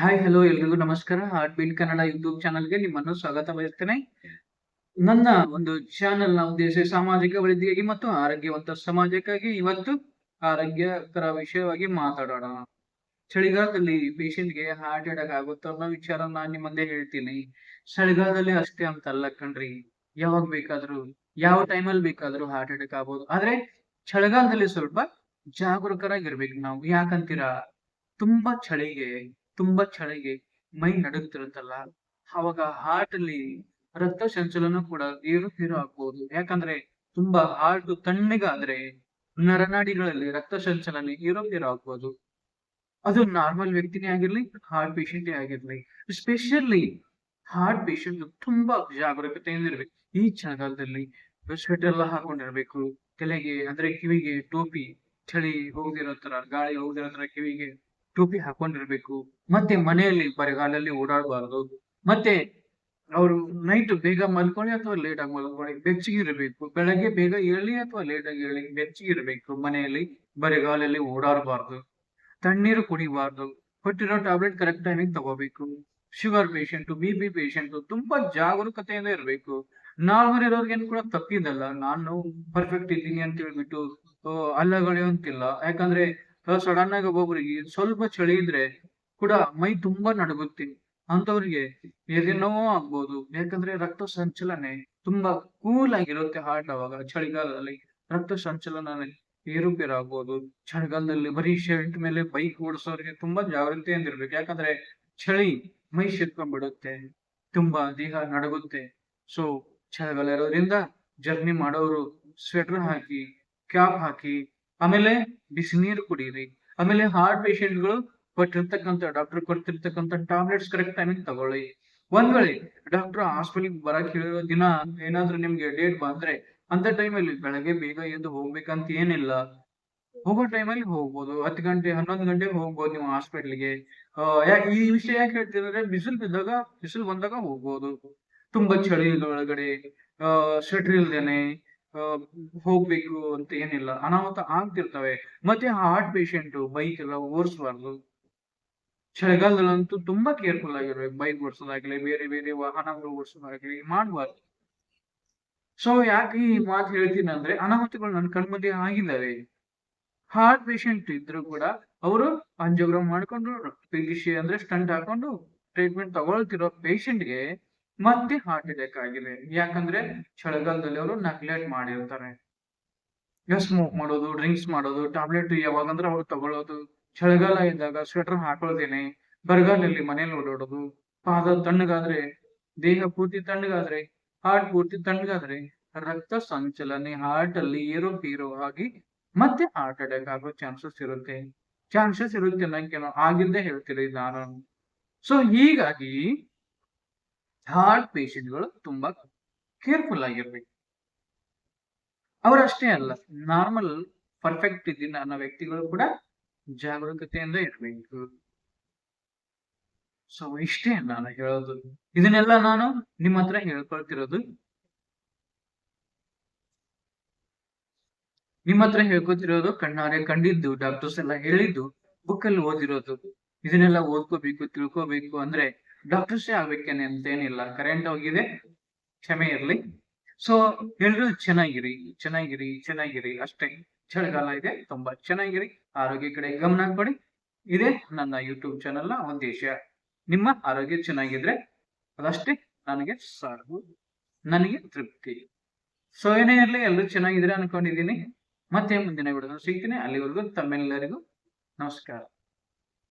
Hi hello ಎಲ್ರಿಗೂ ನಮಸ್ಕಾರ. Heart beat Kannada YouTube ಚಾನಲ್ಗೆ ನಿಮ್ಮನ್ನು ಸ್ವಾಗತ ಬಯಸ್ತೇನೆ. ನನ್ನ ಒಂದು ಚಾನೆಲ್ನ ಉದ್ದೇಶ ಸಾಮಾಜಿಕ ವೃದ್ಧಿಗಾಗಿ ಮತ್ತು ಆರೋಗ್ಯವಂತ ಸಮಾಜಕ್ಕಾಗಿ ಇವತ್ತು ಆರೋಗ್ಯಕರ ವಿಷಯವಾಗಿ ಮಾತಾಡೋಣ. ಚಳಿಗಾಲದಲ್ಲಿ ಪೇಷಂಟ್ಗೆ ಹಾರ್ಟ್ ಅಟ್ಯಾಕ್ ಆಗುತ್ತೋ ಅನ್ನೋ ವಿಚಾರ ನಾನ್ ನಿಮ್ಮ ಹೇಳ್ತೀನಿ. ಚಳಿಗಾಲದಲ್ಲಿ ಅಷ್ಟೇ ಅಂತ ಅಲ್ಲ ಕಣ್ರಿ. ಯಾವಾಗ ಬೇಕಾದ್ರೂ, ಯಾವ ಟೈಮಲ್ಲಿ ಬೇಕಾದ್ರೂ ಹಾರ್ಟ್ ಅಟ್ಯಾಕ್ ಆಗ್ಬೋದು. ಆದ್ರೆ ಚಳಿಗಾಲದಲ್ಲಿ ಸ್ವಲ್ಪ ಜಾಗರೂಕರಾಗಿರ್ಬೇಕು ನಾವು. ಯಾಕಂತೀರಾ? ತುಂಬಾ ಚಳಿಗೆ ತುಂಬಾ ಚಳಿಗೆ ಮೈ ನಡುಗುತ್ತಿರುತ್ತಲ್ಲ, ಅವಾಗ ಹಾರ್ಟ್ ಅಲ್ಲಿ ರಕ್ತ ಸಂಚಲನ ಕೂಡ ಏರುಪೇರು ಆಗ್ಬಹುದು ಯಾಕಂದ್ರೆ ತುಂಬಾ ಹಾರ್ಟ್ ತಣ್ಣಗಾದ್ರೆ ನರನಾಡಿಗಳಲ್ಲಿ ರಕ್ತ ಸಂಚಲನ ಏರುಪೇರು ಆಗ್ಬಹುದು ಅದು ನಾರ್ಮಲ್ ವ್ಯಕ್ತಿನೇ ಆಗಿರ್ಲಿ ಹಾರ್ಟ್ ಪೇಷಂಟೇ ಆಗಿರ್ಲಿ. ಸ್ಪೆಷಲಿ ಹಾರ್ಟ್ ಪೇಷಂಟ್ ತುಂಬಾ ಜಾಗರೂಕತೆಯಿಂದ ಇರ್ಬೇಕು. ಈ ಚಳಿಗಾಲದಲ್ಲಿ ಎಲ್ಲ ಹಾಕೊಂಡಿರ್ಬೇಕು. ತಲೆಗೆ ಅಂದ್ರೆ ಕಿವಿಗೆ ಟೋಪಿ, ಚಳಿ ಹೋಗದಿರೋ ತರ ಗಾಳಿ ಹೋಗದಿರೋ ತರ ಕಿವಿಗೆ ಟೋಪಿ ಹಾಕೊಂಡಿರ್ಬೇಕು. ಮತ್ತೆ ಮನೆಯಲ್ಲಿ ಬರಗಾಲಲ್ಲಿ ಓಡಾಡಬಾರದು. ಮತ್ತೆ ಅವರು ನೈಟ್ ಬೇಗ ಮಲ್ಕೊಳ್ಳಿ ಅಥವಾ ಲೇಟ್ ಆಗಿ ಮಲ್ಕೊಳ್ಳಿ ಬೆಚ್ಚಗಿರಬೇಕು. ಬೆಳಗ್ಗೆ ಬೇಗ ಏಳಿ ಅಥವಾ ಲೇಟ್ ಆಗಿ ಏಳಿ ಬೆಚ್ಚಗಿರಬೇಕು ಮನೆಯಲ್ಲಿ ಬರಗಾಲಲ್ಲಿ ಓಡಾಡಬಾರ್ದು. ತಣ್ಣೀರು ಕುಡಿಬಾರ್ದು. ಕೊಟ್ಟಿರೋ ಟ್ಯಾಬ್ಲೆಟ್ ಕರೆಕ್ಟ್ ಟೈಮಿಗೆ ತಗೋಬೇಕು. Sugar patient B P patient ತುಂಬಾ ಜಾಗರೂಕತೆಯಿಂದ ಇರಬೇಕು. ನಾರ್ಮಲ್ ಇರೋರ್ಗೇನು ಕೂಡ ತಪ್ಪಿದಲ್ಲ. ನಾನು ಪರ್ಫೆಕ್ಟ್ ಇದ್ದೀನಿ ಅಂತ ಹೇಳ್ಬಿಟ್ಟು ಆ, ಅಲ್ಲಗಳೆಯುವಂತಿಲ್ಲ ಯಾಕಂದ್ರೆ ಸಡನ್ ಆಗಿ ಒಬ್ಬೊಬ್ರಿಗೆ ಸ್ವಲ್ಪ ಚಳಿ ಇದ್ರೆ ಕೂಡ ಮೈ ತುಂಬಾ ನಡುಗುತ್ತೆ ಅಂತವ್ರಿಗೆ ಎದೆ ನೋವು ಆಗ್ಬೋದು. ಯಾಕಂದ್ರೆ ರಕ್ತ ಸಂಚಲನೆ ತುಂಬಾ ಕೂಲ್ ಆಗಿರುತ್ತೆ ಹಾರ್ಟ್ ಅವಾಗ. ಚಳಿಗಾಲದಲ್ಲಿ ರಕ್ತ ಸಂಚಲನ ಏರುಪೇರು ಆಗ್ಬೋದು ಚಳಿಗಾಲದಲ್ಲಿ ಬರೀ ಶರ್ಟ್ ಮೇಲೆ ಬೈಕ್ ಓಡಿಸೋರಿಗೆ ತುಂಬಾ ಜಾಗೃತಿಯಿಂದ ಇರ್ಬೇಕು ಯಾಕಂದ್ರೆ ಚಳಿ ಮೈ ಬಿಡುತ್ತೆ ತುಂಬಾ ದೇಹ ನಡಗುತ್ತೆ. ಸೊ ಚಳಿಗಾಲ ಇರೋದ್ರಿಂದ ಜರ್ನಿ ಮಾಡೋರು ಸ್ವೆಟರ್ ಹಾಕಿ ಕ್ಯಾಪ್ ಹಾಕಿ ಆಮೇಲೆ ಬಿಸಿ ನೀರು ಕುಡೀರಿ. ಆಮೇಲೆ ಹಾರ್ಟ್ಗಳು ಕೊಟ್ಟಿರ್ತಕ್ಕಂಥ ಡಾಕ್ಟರ್ ಕೊಡ್ತಿರ್ತಕ್ಕಂಥ ಟ್ಯಾಬ್ಲೆಟ್ಸ್ ಕರೆಕ್ಟ್ ಟೈಮಿಗೆ ತಗೊಳ್ಳಿ. ಒಂದ್ ವೇಳೆ ಡಾಕ್ಟರ್ ಹಾಸ್ಪಿಟಲ್ ಬರಕ್ ಹೇಳಿರೋ ದಿನ ಏನಾದ್ರೂ ನಿಮ್ಗೆ ಡೇಟ್ ಬಂದ್ರೆ ಅಂತ ಟೈಮಲ್ಲಿ ಬೆಳಗ್ಗೆ ಬೇಗ ಎದ್ದು ಹೋಗ್ಬೇಕಂತ ಏನಿಲ್ಲ. ಹೋಗೋ ಟೈಮಲ್ಲಿ ಹೋಗ್ಬೋದು. ಹತ್ತು ಗಂಟೆ, ಹನ್ನೊಂದು ಗಂಟೆಗೆ ಹೋಗ್ಬೋದು ನೀವು ಹಾಸ್ಪಿಟ್ಲಿಗೆ ಈ ವಿಷಯ ಯಾಕೆ ಹೇಳ್ತಿದ್ರೆ ಬಿಸಿಲು ಬಿದ್ದಾಗ, ಬಿಸಿಲು ಬಂದಾಗ ಹೋಗ್ಬೋದು. ತುಂಬಾ ಚಳಿ ಒಳಗಡೆ ಸ್ವೆಟರ್ ಇಲ್ದೇನೆ ಹೋಗ್ಬೇಕು ಅಂತ ಏನಿಲ್ಲ. ಅನಾಹುತ ಆಗ್ತಿರ್ತವೆ. ಮತ್ತೆ ಹಾರ್ಟ್ ಪೇಷಂಟ್ ಬೈಕ್ ಎಲ್ಲ ಓಡಿಸಬಾರ್ದು. ಚಳಿಗಾಲದಲ್ಲಂತೂ ತುಂಬಾ ಕೇರ್ಫುಲ್ ಆಗಿರ್ಬೇಕು. ಬೈಕ್ ಓಡಿಸೋದಾಗ್ಲಿ, ಬೇರೆ ಬೇರೆ ವಾಹನಗಳು ಓಡಿಸೋದಾಗ್ಲಿ ಮಾಡಬಾರ್ದು. ಸೊ ಯಾಕೆ ಈ ಮಾತು ಹೇಳ್ತೀನಿ ಅಂದ್ರೆ, ಅನಾಹುತಗಳು ನನ್ನ ಕಣ್ಮುಂದೆ ಆಗಿದ್ದಾವೆ. ಹಾರ್ಟ್ ಪೇಷಂಟ್ ಇದ್ರು ಕೂಡ ಅವರು ಅಂಜೋಗ್ರಾಮ್ ಮಾಡ್ಕೊಂಡು ಪಿಲಿಶಿ ಅಂದ್ರೆ ಸ್ಟಂಟ್ ಹಾಕೊಂಡು ಟ್ರೀಟ್ಮೆಂಟ್ ತಗೊಳ್ತಿರೋ ಪೇಷಂಟ್ಗೆ ಮತ್ತೆ ಹಾರ್ಟ್ ಅಟ್ಯಾಕ್ ಆಗಿದೆ ಯಾಕಂದ್ರೆ ಚಳಿಗಾಲದಲ್ಲಿ ಅವರು ನೆಗ್ಲೆಕ್ಟ್ ಮಾಡಿರ್ತಾರೆ. ಸ್ಮೋಕ್ ಮಾಡೋದು ಡ್ರಿಂಕ್ಸ್ ಮಾಡೋದು ಟ್ಯಾಬ್ಲೆಟ್ ಯಾವಾಗಂದ್ರೆ ಅವ್ರು ತಗೊಳ್ಳೋದು. ಚಳಿಗಾಲ ಇದ್ದಾಗ ಸ್ವೆಟರ್ ಹಾಕೊಳ್ತೇನೆ ಬರಗಾಲಲ್ಲಿ ಮನೇಲಿ ಓಡಾಡೋದು. ಪಾದ ತಣ್ಣಗಾದ್ರೆ, ದೇಹ ಪೂರ್ತಿ ತಣ್ಣಗಾದ್ರೆ ಹಾರ್ಟ್ ಪೂರ್ತಿ ತಣ್ಣಗಾದ್ರೆ ರಕ್ತ ಸಂಚಲನೆ ಹಾರ್ಟ್ ಅಲ್ಲಿ ಏರುಪೇರು ಆಗಿ ಮತ್ತೆ ಹಾರ್ಟ್ ಅಟ್ಯಾಕ್ ಆಗೋ ಚಾನ್ಸಸ್ ಇರುತ್ತೆ. ಚಾನ್ಸಸ್ ಇರುತ್ತೆ ನಂಗೆ ಆಗಿದ್ದೇ ಹೇಳ್ತೀರಿ ನಾನು. ಸೊ ಹೀಗಾಗಿ ಹಾರ್ಟ್ ಪೇಷಂಟ್ಗಳು ತುಂಬಾ ಕೇರ್ಫುಲ್ ಆಗಿರ್ಬೇಕು. ಅವರಷ್ಟೇ ಅಲ್ಲ ನಾರ್ಮಲ್ ಪರ್ಫೆಕ್ಟ್ ಇದ್ದೀನಿ ವ್ಯಕ್ತಿಗಳು ಕೂಡ ಜಾಗರೂಕತೆಯಿಂದ ಇರಬೇಕು. ಸೊ ಇಷ್ಟೇ ನಾನು ಹೇಳೋದು. ಇದನ್ನೆಲ್ಲ ನಾನು ನಿಮ್ಮ ಹತ್ರ ಹೇಳ್ಕೊಳ್ತಿರೋದು. ನಿಮ್ಮ ಹತ್ರ ಹೇಳ್ಕೊತಿರೋದು ಕಣ್ಣಾರೆ ಕಂಡಿದ್ದು ಡಾಕ್ಟರ್ಸ್ ಎಲ್ಲ ಹೇಳಿದ್ದು ಬುಕ್ಕಲ್ಲಿ ಅಲ್ಲಿ ಓದಿರೋದು. ಇದನ್ನೆಲ್ಲ ಓದ್ಕೋಬೇಕು, ತಿಳ್ಕೋಬೇಕು ಅಂದ್ರೆ ಡಾಕ್ಟರ್ಸೇ ಆಗ್ಬೇಕೇನೆ ಅಂತೇನಿಲ್ಲ. ಕರೆಂಟ್ ಹೋಗಿದೆ. ಕ್ಷಮೆ ಇರ್ಲಿ. ಸೊ ಎಲ್ರು ಚೆನ್ನಾಗಿರಿ ಚೆನ್ನಾಗಿರಿ ಚೆನ್ನಾಗಿರಿ. ಅಷ್ಟೇ. ಚಳಿಗಾಲ ಇದೆ. ತುಂಬಾ ಚೆನ್ನಾಗಿರಿ. ಆರೋಗ್ಯ ಕಡೆ ಗಮನ ಕೊಡಿ. ಇದೆ ನನ್ನ ಯೂಟ್ಯೂಬ್ ಚಾನೆಲ್ನ ಉದ್ದೇಶ. ನಿಮ್ಮ ಆರೋಗ್ಯ ಚೆನ್ನಾಗಿದ್ರೆ ಅದಷ್ಟೇ ನನಗೆ ಸಾಕು. ನನಗೆ ತೃಪ್ತಿ. ಸೊ ಏನೇ ಇರಲಿ ಎಲ್ಲರೂ ಚೆನ್ನಾಗಿದ್ರೆ ಅನ್ಕೊಂಡಿದ್ದೀನಿ. ಮತ್ತೆ ಮುಂದಿನ ವಿಡಿಯೋ ಸಿಗ್ತೀನಿ. ಅಲ್ಲಿವರೆಗೂ ತಮ್ಮೆಲ್ಲರಿಗೂ ನಮಸ್ಕಾರ.